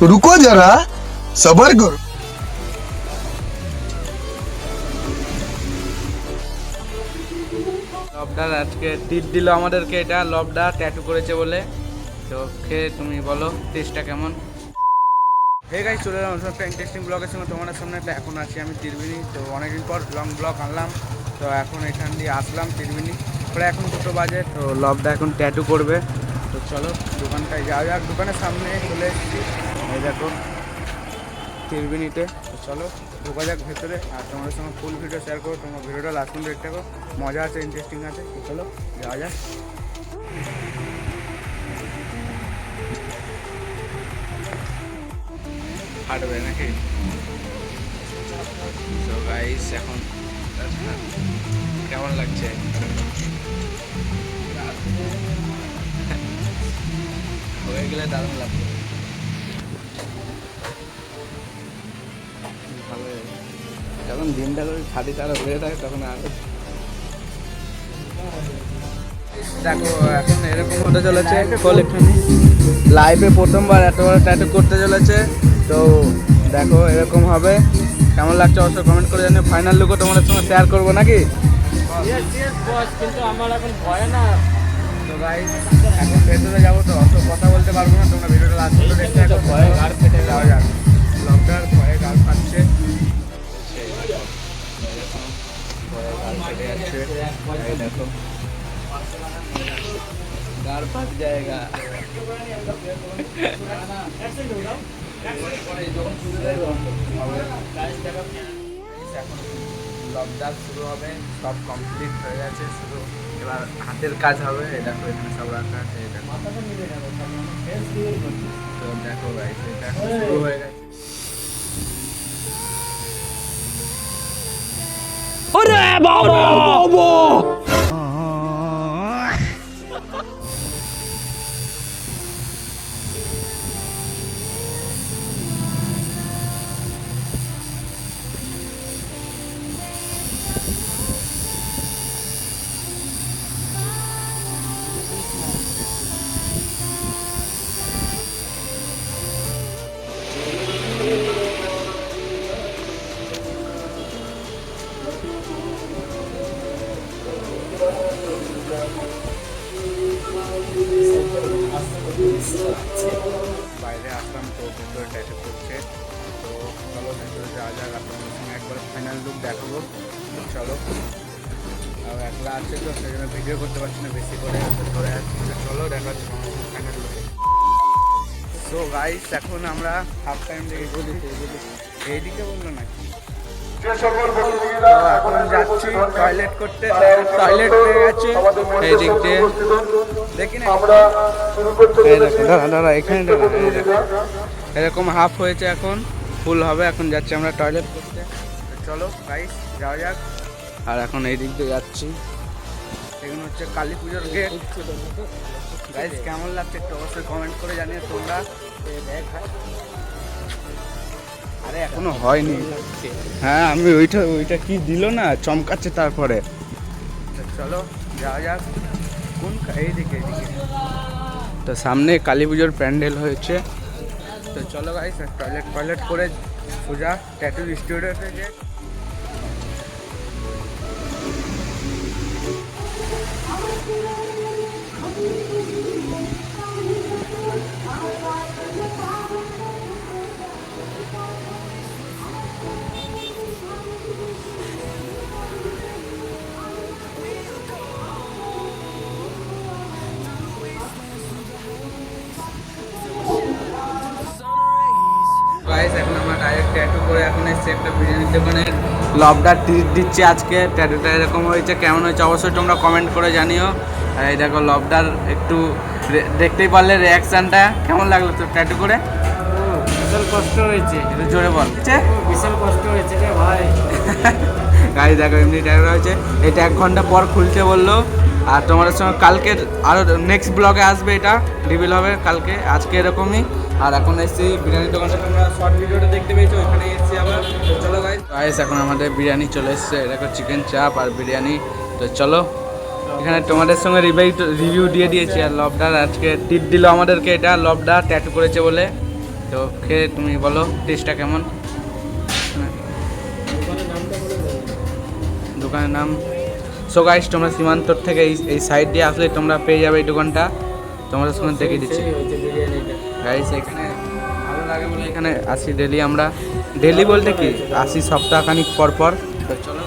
रुको जरा सबर करो লবডার আজকে টিট দিল আমাদেরকে এটা লবডা ট্যাটু করেছে বলে তো খেয়ে তুমি বলো টেস্টটা কেমন হে গাই চলে এলাম একটা ইন্টারেস্টিং ব্লগের সঙ্গে। তোমাদের সামনে একটা এখন আছি আমি তিরবিনি তো অনেকদিন পর লং ব্লগ আনলাম। তো এখন এখান দিয়ে আসলাম তিরবিনি প্রায় এখন দুটো বাজে, তো লবডা এখন ট্যাটু করবে। তো চলো, দোকানটায় যাওয়া যাক। দোকানের সামনে চলে এসেছি। এই দেখো তিরবিনিতে তো চলো, ঢোকা যাক ভেতরে। আর তোমাদের সঙ্গে ফুল ভিডিও শেয়ার করো তোমার ভিডিওটা লাস্ট পর্যন্ত দেখতে মজা আছে ইন্টারেস্টিং আছে। তো চলো, যাওয়া যাক। হাঁটবে নাকি? তো গাইস এখন কেমন লাগছে? হয়ে গেলে দারুণ লাগবে। যখন দিনটা করে ছাদি তারা হয়ে থাকে, তখন আরও দেখো এখন এরকম হতে চলেছে। লাইভে প্রথমবার এত বড় ট্যাটু করতে চলেছে। তো দেখো এরকম হবে। কেমন লাগছে অবশ্যই কমেন্ট করে জানি ফাইনাল লুকও তোমাদের সঙ্গে শেয়ার করব নাকি? কিন্তু আমার এখন ভয় না। তো ভাই এখন ভেতরে যাব তো অত কথা বলতে পারব না। তোমরা ভিডিওটা লাস্ট পর্যন্ত দেখতে ভয়ে ফেটে যাওয়া যাক। জায়গা। এখন লকডাউন শুরু হবে সব কমপ্লিট হয়ে গেছে শুধু এবার হাতের কাজ হবে দেখো এখানে সব রাখা আছে তো দেখো গাইস এটা শুরু হয়ে গেছে। বাইরে আসলাম তো ভেতরে ট্যাটু করছে তো চলো ভেতরে যাওয়া যাক, আপনাদের সঙ্গে একবার ফাইনাল লুক দেখাবো। চলো। আর একলা আছে তো জন্য ভিডিও করতে পারছি না, বেশি করে ধরে চলো দেখা ফাইনাল লুক সো গাইস এখন আমরা হাফ টাইম থেকে বলেছি এইদিকে বলল নাকি? এখন যাচ্ছি টয়লেট করতে টয়লেট গেছি। এই দিক দিয়ে। দেখি না। দাঁড়া দাঁড়া এখানে দাঁড়া এই দেখো। এরকম হাফ হয়েছে এখন ফুল হবে এখন যাচ্ছি আমরা টয়লেট করতে। তো চলো গাইস যাওয়া যাক। আর এখন এই দিক দিয়ে যাচ্ছি। এখানে হচ্ছে কালী পুজোর গেট গাইস কেমন লাগছে একটু অবশ্যই কমেন্ট করে জানিয়ে তোমরা। আরে, এখনও হয়নি। হ্যাঁ আমি ওইটা ওইটা কি দিল না? চমকাচ্ছে তারপরে। চলো, যাওয়া যাক। কোন এইদিকে এইদিকে তো সামনে কালী পুজোর প্যান্ডেল হয়েছে। তো চলো গাইস টয়লেট টয়লেট করে সোজা ট্যাটু স্টুডিওতে যে গাইস ট্যাটু করে এখন এসেছি একটা বিরিয়ানির দোকানে লবটা ট্রিট দিচ্ছে আজকে ট্যাটুটা এরকম হয়েছে কেমন হয়েছে অবশ্যই তোমরা কমেন্ট করে জানিও। আর এই দেখো লবডার একটু দেখতেই পারলে রিয়াকশানটা কেমন লাগল তো ট্যাটু করে? বিশাল কষ্ট হয়েছে। একটু জোরে বল। বিশাল কষ্ট হয়েছে রে ভাই। গাড়ি দেখো এমনি ট্যাটু হয়েছে এটা এক ঘণ্টা পর খুলতে বলল। আর তোমাদের সঙ্গে কালকে আরও নেক্সট ব্লগে আসবে এটা রিভিল হবে কালকে, আজকে এরকমই। আর এখন এসেছি বিরিয়ানির দোকানটা তোমরা শর্ট ভিডিওটা দেখতে পেয়েছ ওইখানে এসেছি আবার চলো গাইস গাইস এখন আমাদের বিরিয়ানি চলে এসেছে দেখো চিকেন চাপ আর বিরিয়ানি। তো চলো, এখানে তোমাদের সঙ্গে রিভিউ রিভিউ দিয়ে দিয়েছি, আর লবডার আজকে টিপ দিল আমাদেরকে এটা লবডা ট্যাটু করেছে বলে। তো খেয়ে তুমি বলো টেস্টটা কেমন? দোকানের নাম সো গাইস তোমরা সীমান্তর থেকে এই এই সাইড দিয়ে আসলে তোমরা পেয়ে যাবে এই দোকানটা। তোমরা সঙ্গে দেখে দিচ্ছি। গাইস এখানে ভালো লাগে বলে এখানে আসি ডেলি আমরা। ডেলি বলতে কি আসি সপ্তাহখানিক পর পর। চলো।